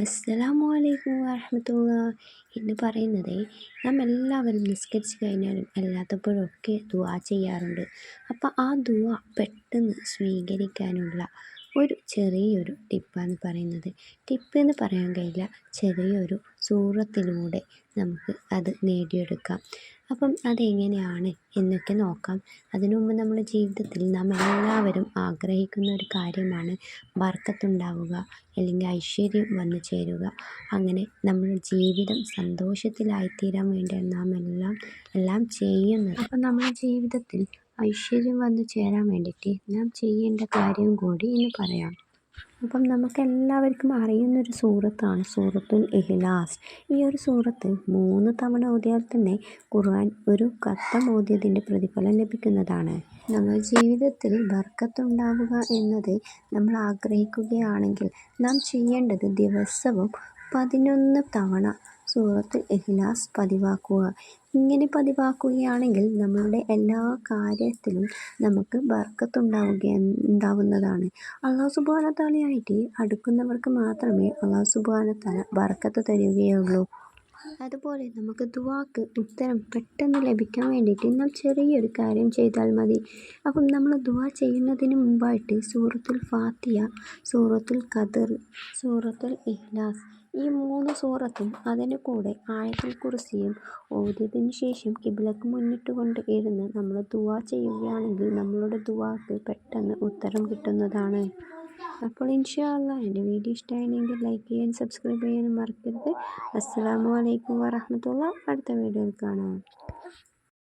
അസ്സലാമു അലൈക്കും വറഹമത്തുള്ള എന്ന് പറയുന്നത് നാം എല്ലാവരും നിസ്കരിച്ച് കഴിഞ്ഞാലും അല്ലാത്തപ്പോഴൊക്കെ ദുവാ ചെയ്യാറുണ്ട്. അപ്പോൾ ആ ദുവാ പെട്ടെന്ന് സ്വീകരിക്കാനുള്ള ഒരു ചെറിയൊരു ടിപ്പാണ് പറയുന്നത്. ടിപ്പ് എന്ന് പറയാൻ കഴിയില്ല. ചെറിയൊരു സൂറത്തിലൂടെ നമുക്ക് അത് നേടിയെടുക്കാം. അപ്പം അതെങ്ങനെയാണ് എന്നൊക്കെ നോക്കാം. അതിനു മുമ്പ് നമ്മുടെ ജീവിതത്തിൽ നാം എല്ലാവരും ആഗ്രഹിക്കുന്ന ഒരു കാര്യമാണ് വർക്കത്തുണ്ടാവുക അല്ലെങ്കിൽ ഐശ്വര്യം വന്നു ചേരുക. അങ്ങനെ നമ്മുടെ ജീവിതം സന്തോഷത്തിലായിത്തീരാൻ വേണ്ടിയാണ് നാം എല്ലാം എല്ലാം ചെയ്യുന്നത്. അപ്പം നമ്മുടെ ജീവിതത്തിൽ ഐശ്വര്യം വന്നു ചേരാൻ വേണ്ടിയിട്ട് നാം ചെയ്യേണ്ട കാര്യം കൂടി ഇന്ന് പറയാം. അപ്പം നമുക്കെല്ലാവർക്കും അറിയുന്നൊരു സൂറത്താണ് സൂറത്തുൽ ഇഹ്ലാസ് ഈ ഒരു സൂറത്ത് മൂന്ന് തവണ ഓതിയാൽ തന്നെ ഖുർആൻ ഒരു കത്തം ഓതിയതിന്റെ പ്രതിഫലം ലഭിക്കുന്നതാണ്. നമ്മുടെ ജീവിതത്തിൽ ബർക്കത്തുണ്ടാവുക എന്നത് നമ്മൾ ആഗ്രഹിക്കുകയാണെങ്കിൽ നാം ചെയ്യേണ്ടത് ദിവസവും പതിനൊന്ന് തവണ സൂറത്തുൽ ഇഖ്ലാസ് പതിവാക്കുക. ഇങ്ങനെ പതിവാക്കുകയാണെങ്കിൽ നമ്മളുടെ എല്ലാ കാര്യത്തിലും നമുക്ക് ബർക്കത്തുണ്ടാവുക ഉണ്ടാവുന്നതാണ്. അള്ളാഹു സുബാന അടുക്കുന്നവർക്ക് മാത്രമേ അള്ളാഹു സുബാന തആല ബർക്കത്ത് തരികയുള്ളൂ. അതുപോലെ നമുക്ക് ദുവാക്ക് ഉത്തരം പെട്ടെന്ന് ലഭിക്കാൻ വേണ്ടിയിട്ട് നാം ചെറിയൊരു കാര്യം ചെയ്താൽ മതി. അപ്പം നമ്മൾ ദുആ ചെയ്യുന്നതിന് മുമ്പായിട്ട് സൂറത്തുൽ ഫാത്തിയ സൂറത്തുൽ ഖദർ സൂറത്തുൽ ഇഹ്ലാസ് ഈ മൂന്ന് സൂറത്തും അതിന് കൂടെ ആയത്തുൽ കുറിച്ചും ഓതിയതിന് ശേഷം കിബിലക്ക് മുന്നിട്ട് കൊണ്ട് ഇരുന്ന് നമ്മൾ ദുആ ചെയ്യുകയാണെങ്കിൽ നമ്മളുടെ ദുവാക്ക് പെട്ടെന്ന് ഉത്തരം കിട്ടുന്നതാണ്. അപ്പോൾ ഇൻഷാല്ല എന്റെ വീഡിയോ ഇഷ്ടമായെങ്കിൽ ലൈക്ക് ചെയ്യാൻ സബ്സ്ക്രൈബ് ചെയ്യാനും മറക്കരുത്. അസ്സാം വലൈക്കും വാഹമത്തുള്ള അടുത്ത വീഡിയോയിൽ കാണാം.